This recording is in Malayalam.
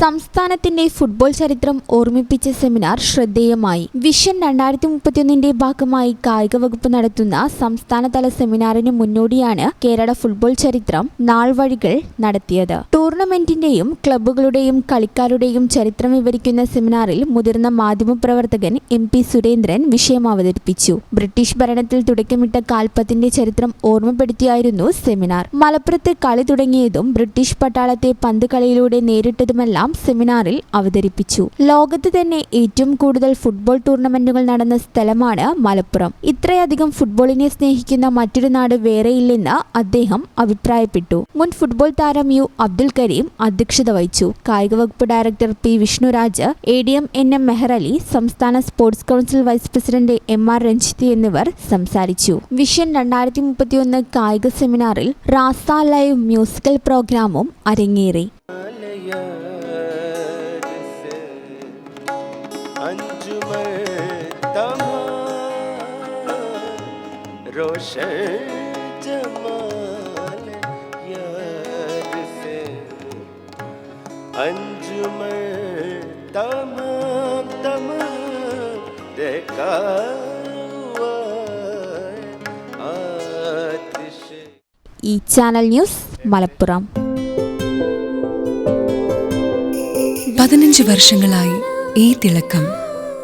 സംസ്ഥാനത്തിന്റെ ഫുട്ബോൾ ചരിത്രം ഓർമ്മിപ്പിച്ച സെമിനാർ ശ്രദ്ധേയമായി. വിഷൻ രണ്ടായിരത്തി മുപ്പത്തിയൊന്നിന്റെ ഭാഗമായി കായിക വകുപ്പ് നടത്തുന്ന സംസ്ഥാനതല സെമിനാറിന് മുന്നോടിയാണ് കേരള ഫുട്ബോൾ ചരിത്രം നാൾവഴികൾ നടത്തിയത്. ടൂർണമെന്റിന്റെയും ക്ലബ്ബുകളുടെയും കളിക്കാരുടെയും ചരിത്രം വിവരിക്കുന്ന സെമിനാറിൽ മുതിർന്ന മാധ്യമപ്രവർത്തകൻ എം പി സുരേന്ദ്രൻ വിഷയം അവതരിപ്പിച്ചു. ബ്രിട്ടീഷ് ഭരണത്തിൽ തുടക്കമിട്ട കാൽപ്പത്തിന്റെ ചരിത്രം ഓർമ്മപ്പെടുത്തിയായിരുന്നു സെമിനാർ. മലപ്പുറത്ത് കളി തുടങ്ങിയതും ബ്രിട്ടീഷ് പട്ടാളത്തെ പന്ത് കളിയിലൂടെ നേരിട്ടതുമെല്ലാം സെമിനാറിൽ അവതരിപ്പിച്ചു. ലോകത്ത് തന്നെ ഏറ്റവും കൂടുതൽ ഫുട്ബോൾ ടൂർണമെന്റുകൾ നടന്ന സ്ഥലമാണ് മലപ്പുറം. ഇത്രയധികം ഫുട്ബോളിനെ സ്നേഹിക്കുന്ന മറ്റൊരു നാട് വേറെയില്ലെന്ന് അദ്ദേഹം അഭിപ്രായപ്പെട്ടു. മുൻ ഫുട്ബോൾ താരം യു അബ്ദുൽ കരീം അധ്യക്ഷത വഹിച്ചു. കായിക വകുപ്പ് director P Vishnuraj A D M N M Mehrali സംസ്ഥാന sports council vice president M R Ranjith എന്നിവർ സംസാരിച്ചു. വിഷൻ രണ്ടായിരത്തി മുപ്പത്തിയൊന്ന് കായിക സെമിനാറിൽ റാസ ലൈവ് മ്യൂസിക്കൽ പ്രോഗ്രാമും അരങ്ങേറി. अंजुमन तमाम रोशन जमाल यार से अंजुमन तमाम तमाम देखा हुआ आतिश ഈ ചാനൽ ന്യൂസ് മലപ്പുറം പതിനഞ്ച് വർഷങ്ങളായി ഈ തിളക്കം